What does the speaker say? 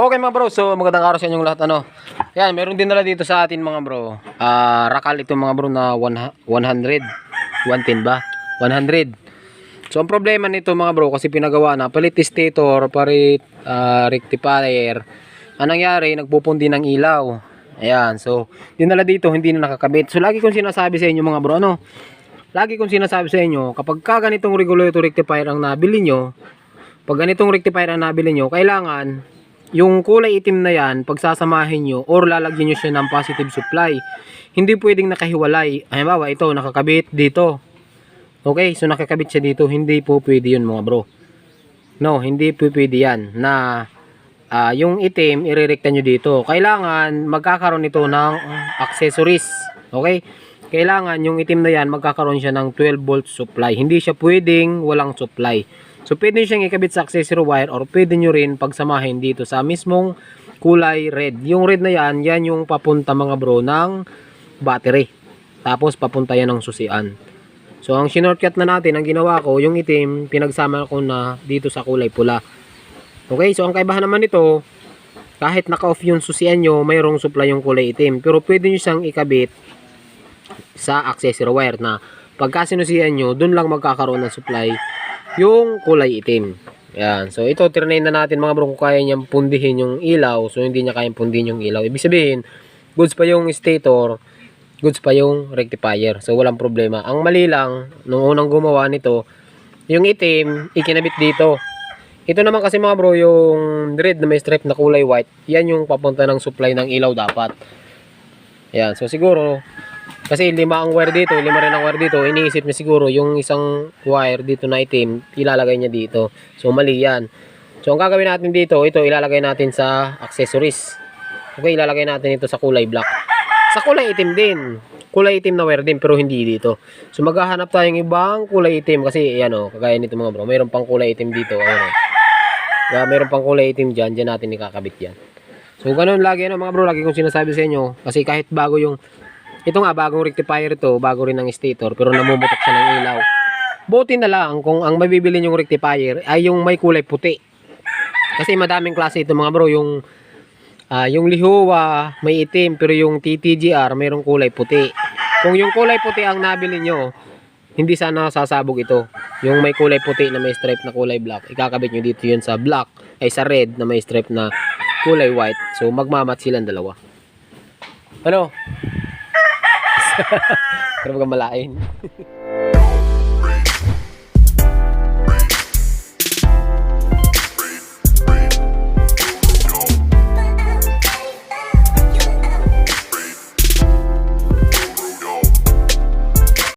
Okay mga bro, so magandang araw sa inyong lahat ano. Yan, meron din nila dito sa atin mga bro. Ah, rakal ito mga bro na 100, 110 ba? 100. So ang problema nito mga bro kasi pinagawa na palit stator, palit ah, rectifier. Anong nangyari, nagpupundi ng ilaw. Ayan, so dinala dito hindi na nakakabit. So lagi kong sinasabi sa inyo mga bro ano, lagi kong sinasabi sa inyo kapag ka ganitong regulator rectifier ang nabili nyo, pag ganitong rectifier ang nabili nyo, kailangan yung kulay itim na yan, pagsasamahin nyo or lalagyan nyo siya ng positive supply. Hindi pwedeng nakahiwalay. Halimbawa, ito, nakakabit dito. Okay, so nakakabit siya dito. Hindi po pwede yun mga bro. No, hindi po pwede yan na ah, yung itim, irerekta nyo dito. Kailangan magkakaroon ito ng accessories. Okay? Kailangan yung itim na yan, magkakaroon siya ng 12 volt supply. Hindi siya pwedeng walang supply. So, pwede siyang ikabit sa accessory wire or pwede nyo rin pagsamahin dito sa mismong kulay red. Yung red na yan, yan yung papunta mga bro ng battery. Tapos, papunta yan ng susian. So, ang shinortcut na natin, ang ginawa ko, yung itim, pinagsama ko na dito sa kulay pula. Okay, so ang kaibahan naman nito, kahit naka-off yung susian nyo, mayroong supply yung kulay itim. Pero pwede nyo siyang ikabit sa accessory wire na pagka sinusian nyo, dun lang magkakaroon ng supply yung kulay itim. Yan. So, ito, tirnayin na natin mga bro kung kaya niyang pundihin yung ilaw. So, hindi niya kayang pundihin yung ilaw. Ibig sabihin, goods pa yung stator, goods pa yung rectifier. So, walang problema. Ang mali lang, nung unang gumawa nito, yung itim, ikinabit dito. Ito naman kasi mga bro, yung red na may stripe na kulay white, yan yung papunta ng supply ng ilaw dapat. Yan. So, siguro, kasi lima ang wire dito, lima rin ang wire dito. Iniisip niya siguro yung isang wire dito na itim, ilalagay niya dito. So mali yan. So ang gagawin natin dito, ito ilalagay natin sa accessories. Okay, ilalagay natin ito sa kulay black. Sa kulay itim din. Kulay itim na wire din pero hindi dito. So maghahanap tayong ibang kulay itim kasi ayan o, kagaya nito mga bro. Mayroon pang kulay itim dito. Ayan o. Kaya mayroon pang kulay itim dyan, dyan natin ikakabit yan. So ganun lagi ano mga bro, lagi kong sinasabi sa inyo kasi kahit bago yung ito nga, bagong rectifier ito, bago rin ng stator, pero namumutok siya ng ilaw. Buti na lang kung ang mabibili yung rectifier ay yung may kulay puti. Kasi madaming klase ito mga bro, yung ah, yung Lihua may itim, pero yung TTGR mayroong kulay puti. Kung yung kulay puti ang nabili nyo, hindi sana sasabog ito. Yung may kulay puti na may stripe na kulay black, ikakabit nyo dito yun sa black, ay sa red na may stripe na kulay white. So magmamat silang dalawa. Ano? Pero kang malain.